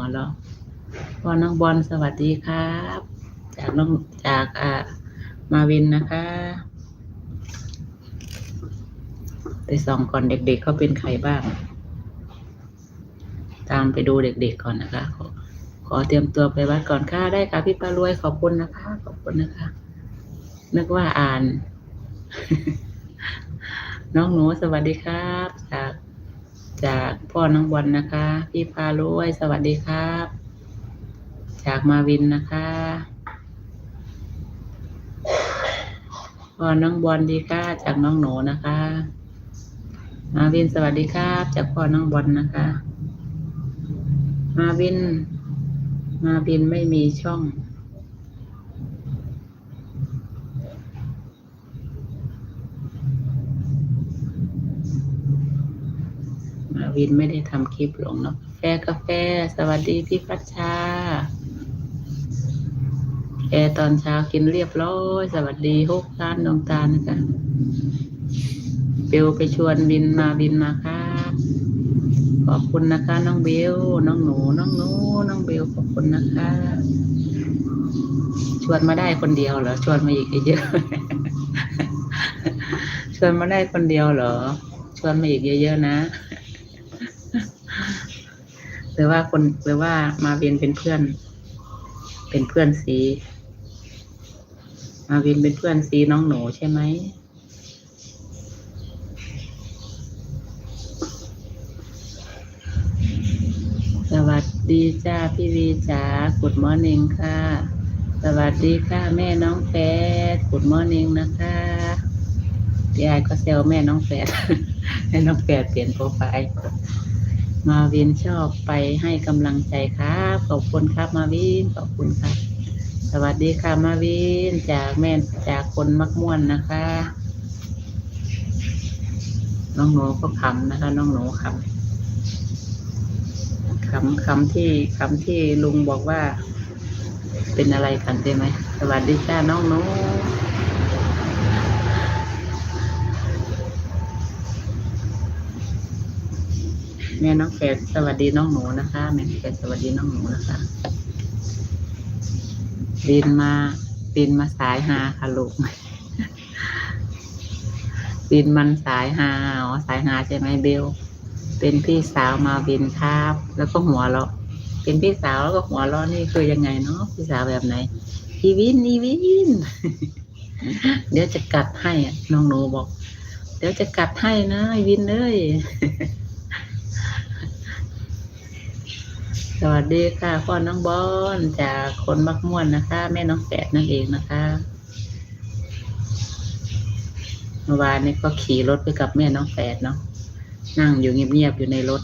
หัวเราะพ่อน้องบอลสวัสดีครับ จากน้องจากอ่ามาวินนะคะไปส่องก่อนเด็กๆเขาเป็นใครบ้าง ตามไปดูเด็กๆก่อนนะคะ ขอขอเตรียมตัวไปวัดก่อนค่ะได้ค่ะพี่ปารวยขอบคุณนะคะ ขอบคุณนะคะ นึกว่าอ่าน น้องหนูสวัสดีครับ จาก จากพ่อน้องบอลนะคะ พี่พารวยสวัสดีครับ จากมาวินนะคะ พ่อน้องบอลดีค่ะ จากน้องหนูนะคะ มาวินสวัสดีครับ จากพ่อน้องบอลนะคะ มาวิน มาวินไม่มีช่อง วินไม่ได้ทำคลิปลงเนาะกาแฟกาแฟ สวัสดีพี่พัชชาแกตอนเช้ากินเรียบร้อย สวัสดีฮกร้านดวงตานะคะเบลไปชวนบินมาบินมาค่ะขอบคุณนะคะ น้องเบลน้องหนู น้องหนูน้องเบลขอบคุณนะคะ ชวนมาได้คนเดียวเหรอชวนมาอีกเยอะชวนมาได้คนเดียวเหรอ ชวนมาอีกเยอะๆนะ หรือว่าคนหรือว่ามาเวียนเป็นเพื่อน เป็นเพื่อนสี มาเวียนเป็นเพื่อนสีน้องหนูใช่ไหมสวัสดีจ้าพี่วีจ๋า Good morning ค่ะ สวัสดีค่ะแม่น้องแฟด Good morning นะคะพี่ไอายก็เซลแม่น้องแฟดให้น้องแฟดเปลี่ยนโปรไฟล์ มาวินชอบไปให้กำลังใจครับ ขอบคุณครับมาวินขอบคุณครับ สวัสดีค่ะมาวินจากแม่จากคนมักม่วนนะคะ น้องหนูก็ขำนะคะ น้องหนูขำคำคำที่คำที่ลุงบอกว่า เป็นอะไรกันใช่ไหมสวัสดีจ้าน้องหนู แม่น้องแฝดสวัสดีน้องหนูนะคะแม่น้องแฝดสวัสดีน้องหนูนะคะบินมาบินมาสายหาค่ะลูกบินมันสายหาอ๋อสายหาใช่ไหมเบลเป็นพี่สาวมาวินครับ แล้วก็หัวเราะเป็นพี่สาวแล้วก็หัวเราะนี่คือยังไงเนาะพี่สาวแบบไหนอีวินอีวิน เดี๋ยวจะกัดให้อะน้องหนูบอก เดี๋ยวจะกัดให้นะอีวินเอ้ย สวัสดีค่ะพ่อน้องบอลจากคนมักม่วนนะคะ แม่น้องแฝดนั่นเองนะคะเมื่อวานนี้ก็ขี่รถไปกับแม่น้องแฝดเนาะนั่งอยู่เงียบๆอยู่ในรถ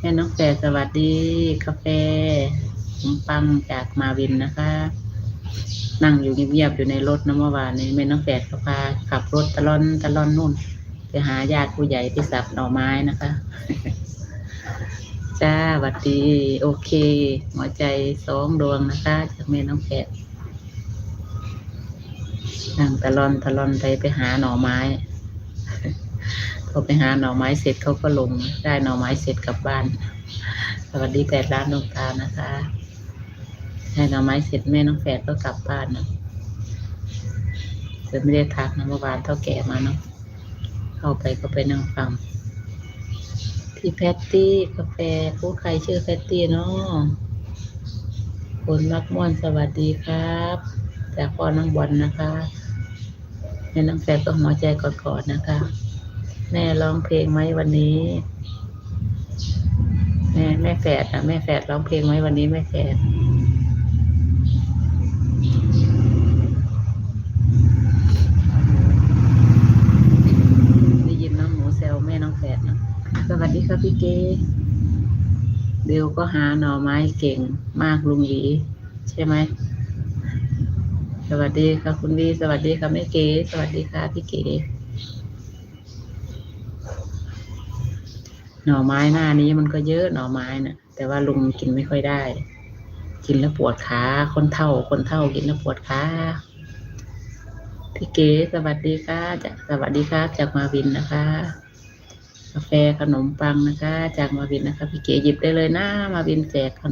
แม่น้องแฝดสวัสดี กาแฟขนมปังจากมาวินนะคะ นั่งอยู่เงียบๆอยู่ในรถนะเมื่อวานนี้แม่น้องแฝดก็พาขับรถตะลอนตะลอนนู่น ไปหาญาติผู้ใหญ่ที่สับหน่อไม้นะคะ จ้าหวัดดีโอเค หัวใจสองดวงนะคะจากแม่น้องแพะนั่งตะลอนตะลอนไปไปหาหน่อไม้พอไปหาหน่อไม้เสร็จเขาก็ลงได้หน่อไม้เสร็จกลับบ้าน สวัสดีแปดล้านดวงตานะคะได้หน่อไม้เสร็จแม่น้องแฝดก็กลับบ้านนะจะไม่ได้ทักนะเมื่อวานเท่าแก่มาเนาะ เข้าไปก็ไปนั่งฟังพี่แพตตี้กาแฟผู้ใครชื่อแพตตี้เนาะคุณมักม่วนสวัสดีครับ จากพ่อน้องบอลนะคะแม่น้องแฝดก็หัวใจกอดๆนะคะ แม่ร้องเพลงไหมวันนี้ แม่แม่แฝดอะแม่แฝดร้องเพลงไหมวันนี้แม่แฝดยินน้องหนูแซวแม่น้องแฝดเนาะ สวัสดี ครับพี่เก๋เบลก็หาหน่อไม้เก่งมากลุงหวีใช่ไหม สวัสดีค่ะ คุณวีสวัสดีค่ะแม่เก๋สวัสดีค่ะพี่เก๋หน่อไม้หน้านี้มันก็เยอะหน่อไม้น่ะ แต่ว่าลุงกินไม่ค่อยได้ กินแล้วปวดขาคนเท่าคนเท่ากินแล้วปวดขาพี่เก๋สวัสดีค่ะจากสวัสดีครับจากมาวินนะคะ กาแฟขนมปังนะคะ จากมาวินนะคะ พี่เก๋หยิบได้เลยนะ มาวินแจกขนม